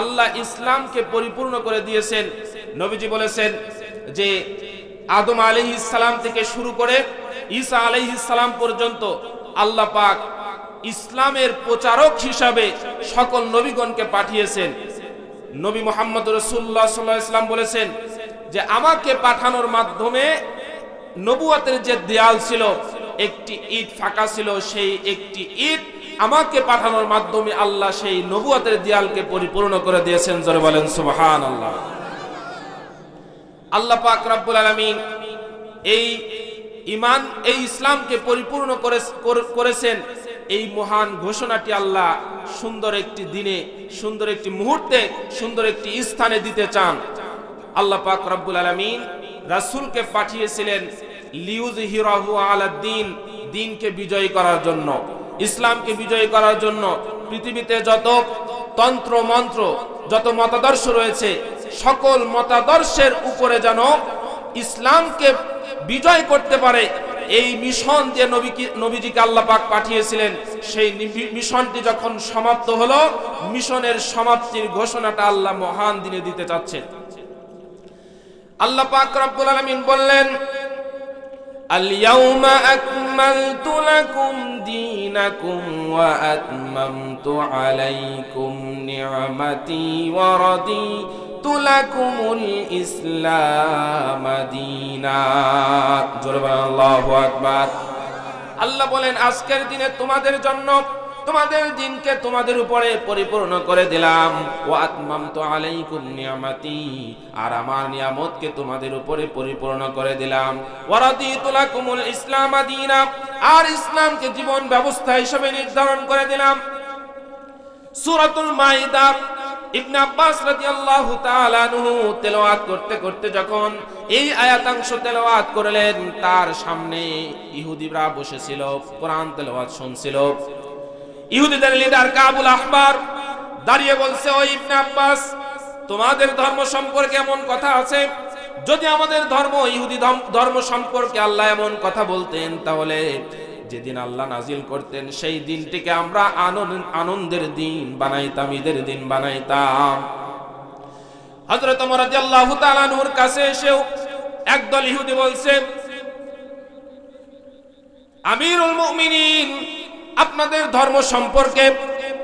আল্লাহ ইসলামকে পরিপূর্ণ করে দিয়েছেন। নবীজি বলেছেন যে আদম আলাইহিস সালাম থেকে শুরু করে ঈসা আলাইহিস সালাম পর্যন্ত আল্লাহ পাক ইসলামের প্রচারক হিসাবে সকল নবীগণকে পাঠিয়েছেন। নবী মোহাম্মদ রসুল্লাহ সাল্লাহ ইসলাম বলেছেন যে আমাকে পাঠানোর মাধ্যমে নবুয়াতের যে দেয়াল ছিল, একটি ঈদ ফাঁকা ছিল, সেই একটি ঈদ আমাকে পাঠানোর মাধ্যমে আল্লাহ সেই নবুয়াতের দেয়ালকে পরিপূর্ণ করে দিয়েছেন। জোরে বলেন সুবহান আল্লাহ আল্লাহ পাক রব্বুল আলামিন এই ইমান এই ইসলামকে পরিপূর্ণ করে করে- করেছেন। এই মহান ঘোষণাটি আল্লাহ সুন্দর একটি দিনে, সুন্দর একটি মুহূর্তে, সুন্দর একটি স্থানে দিতে চান। আল্লাহ পাক রব্বুল আলামিন রাসূলকে পাঠিয়েছিলেন লিউজ হিরাহু আলাদ্দিন দিনকে বিজয়ী করার জন্য। ইসলামকে বিজয়ী করার জন্য পৃথিবীতে যত তন্ত্র, মন্ত্র, যত মতাদর্শ রয়েছে, সকল মতাদর্শের উপরে যেন ইসলামকে বিজয় করতে পারে, এই মিশন যে নবীকে, নবীজিকে আল্লাহ পাক পাঠিয়েছিলেন। সেই মিশনটি যখন সমাপ্ত হলো, মিশনের সমাপ্তির ঘোষণাটা আল্লাহ মহান দিনে দিতে চাচ্ছেন। আল্লাহ পাক রব্বুল আলামিন বললেন اليوم أكملت لكم دينكم وأتممت عليكم نعمتي ورضيت لكم الإسلام دينا জোরে الله أكبر আল্লাহ বলেন আজকের দিনে তোমাদের জন্য তোমাদের দিনকে তোমাদের উপরে পরিপূর্ণ করে দিলাম। ও আত্মাম তো আলাইকুম নিয়ামাতি, আর আমার নিয়ামতকে তোমাদের উপরে পরিপূর্ণ করে দিলাম। ওয়ারাদি তুলাকুমুল ইসলাম আদিনা আর ইসলামকে জীবন ব্যবস্থা হিসেবে নির্ধারণ করে দিলাম। সূরাতুল মাইদা, ইবনে আব্বাস রাদিয়াল্লাহু তাআলা আনহু তেলাওয়াত করতে করতে যখন এই আয়াতাংশ তেলাওয়াত করলেন, তার সামনে ইহুদিরা বসেছিল, কোরআন তেলাওয়াত শুনছিল। ইহুদিদের লিডার কাবুল আহবার দাঁড়িয়ে বলছে, ও ইবনে আব্বাস, তোমাদের ধর্ম সম্পর্কে এমন কথা আছে? যদি আমাদের ধর্ম, ইহুদি ধর্ম- সম্পর্কে আল্লাহ এমন কথা বলতেন, তাহলে যেদিন আল্লাহ নাজিল করতেন, সেই দিনটিকে আমরা আনন্দ আনন্দের দিন বানাইতাম, ঈদের দিন বানাইতাম। হযরত ওমর রাদিয়াল্লাহু তাআলা আনহুর কাছে এসেও একদল ইহুদি বলছে, আমিরুল মুমিনিন আপনাদের ধর্ম সম্পর্কে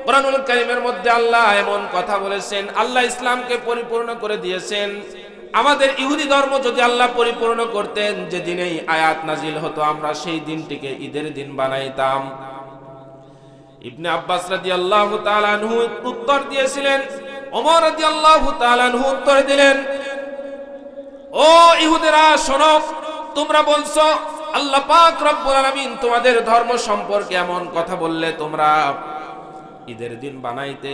কোরআনুল কারীমের মধ্যে আল্লাহ এমন কথা বলেছেন, আল্লাহ ইসলামকে পরিপূর্ণ করে দিয়েছেন। আমাদের ইহুদি ধর্ম যদি আল্লাহ পরিপূর্ণ করতেন যে দিনেই আয়াত নাজিল হতো, আমরা সেই দিনটিকে ঈদের দিন বানাইতাম। ইবনে আব্বাস রাদিয়াল্লাহু তাআলা আনহু উত্তর দিয়েছিলেন, ওমর রাদিয়াল্লাহু তাআলা আনহু উত্তর দিলেন, ও ইহুদেরা, শোনো, তোমরা বলছো আল্লাহ পাক রব্বুল আলামিন তোমাদের ধর্ম সম্পর্কে এমন কথা বললে তোমরা ঈদের দিন বানাইতে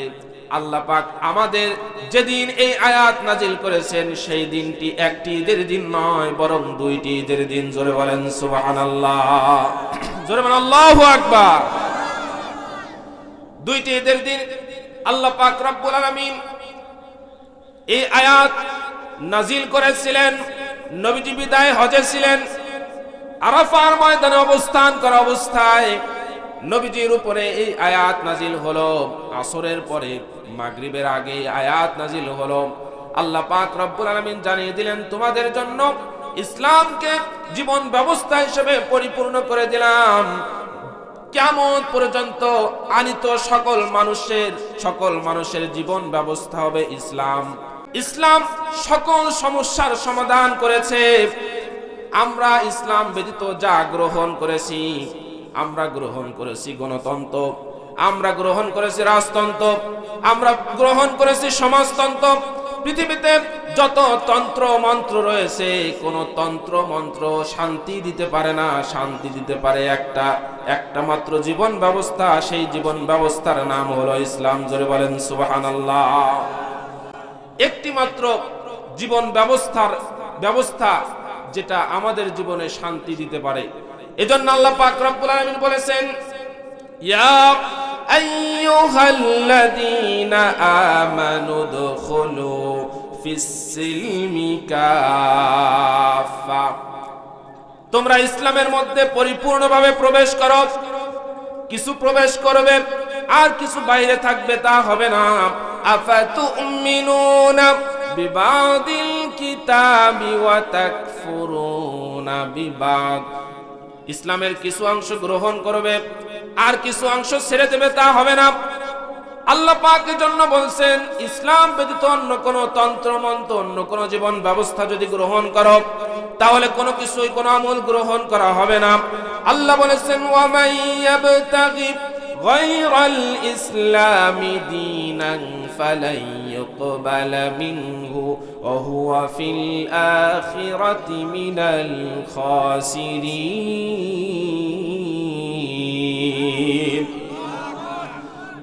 আল্লাহ পাক আমাদের যেদিন এই আয়াত নাজিল করেছেন, সেই দিনটি একটি ঈদের দিন নয়, বরং দুইটি ঈদের দিন। জোরে বলেন, সুবহানাল্লাহ। জোরে বলেন, আল্লাহু আকবার। দুইটি ঈদের দিন আল্লাহ পাক রব্বুল আলামিন এই আয়াত নাজিল করেছিলেন, নবীজি বিদায় হজে ছিলেন আরাফার ময়দানে অবস্থান করা অবস্থায় নবীজির উপরে এই আয়াত নাজিল হলো। আসরের পরে মাগরিবের আগে আয়াত নাজিল হলো। আল্লাহ পাক রব্বুল আলামিন জানিয়ে দিলেন, তোমাদের জন্য ইসলামকে জীবন ব্যবস্থা হিসেবে পরিপূর্ণ করে দিলাম। কেমন পর্যন্ত আনিত সকল মানুষের সকল মানুষের জীবন ব্যবস্থা হবে ইসলাম। ইসলাম সকল সমস্যার সমাধান করেছে। আমরা ইসলাম ব্যতীত যা গ্রহণ করেছি, আমরা গ্রহণ করেছি গণতন্ত্র, আমরা গ্রহণ করেছি রাজতন্ত্র, আমরা গ্রহণ করেছি সমাজতন্ত্র। পৃথিবীতে যত তন্ত্র মন্ত্র রয়েছে, কোন তন্ত্র মন্ত্র শান্তি দিতে পারে না, শান্তি দিতে পারে একটা একটা মাত্র জীবন ব্যবস্থা, সেই জীবন ব্যবস্থার নাম হলো ইসলাম। জোরে বলেন, সুবহানাল্লাহ। একটি মাত্র জীবন ব্যবস্থার ব্যবস্থা যেটা আমাদের জীবনে শান্তি দিতে পারে। এজন্য আল্লাহ পাক রব্বুল আলামিন বলেছেন, ইয়া আইয়ুহাল্লাযীনা আমানু দুখুলু ফিস-সিলমি কাফা তোমরা ইসলামের মধ্যে পরিপূর্ণভাবে প্রবেশ করো, কিছু প্রবেশ করবে, আর কিছু বাইরে থাকবে তা হবে না। আফাতুমিনুনা বিবাদিল কিতাবি ওয়া ইয়াকফুরুনা বিবাদ। ইসলামের কিছু অংশ গ্রহণ করবে, আর কিছু অংশ ছেড়ে দেবে, তা হবে না। আল্লাহ পাকের জন্য বলছেন, ইসলাম ব্যতীত অন্য কোনো তন্ত্রমন্ত্র অন্য কোন জীবন ব্যবস্থা যদি গ্রহণ করো, তাহলে কোনো কিছুই, কোনো আমল গ্রহণ করা হবে না। আল্লাহ বলেছেন ওয়ামাইয়াবতাগি গায়রাল ইসলামি يقبل منه وهو في الآخرة من الخاسرين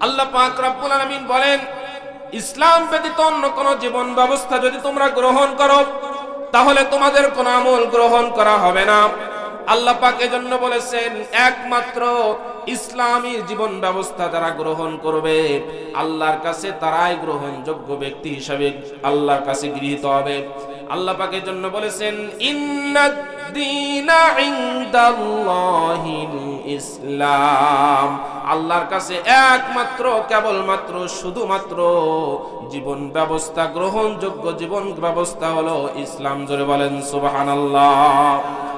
আল্লাহ পাক রব্বুল আলামিন বলেন ইসলাম ব্যতীত অন্য কোন জীবন ব্যবস্থা যদি তোমরা গ্রহণ করো তাহলে তোমাদের কোন আমল গ্রহণ করা হবে না আল্লাহ পাক এজন্য বলেছেন একমাত্র ইসলামী জীবন ব্যবস্থা যারা গ্রহণ করবে, আল্লাহর কাছে তারাই গ্রহণযোগ্য ব্যক্তি হিসাবে আল্লাহর কাছে গৃহীত হবে। আল্লাহ পাক জন্য বলেছেন ইসলাম। আল্লাহর কাছে একমাত্র, কেবলমাত্র, শুধুমাত্র জীবন ব্যবস্থা, গ্রহণযোগ্য জীবন ব্যবস্থা হলো ইসলাম। জোরে বলেন, সুবহানাল্লাহ।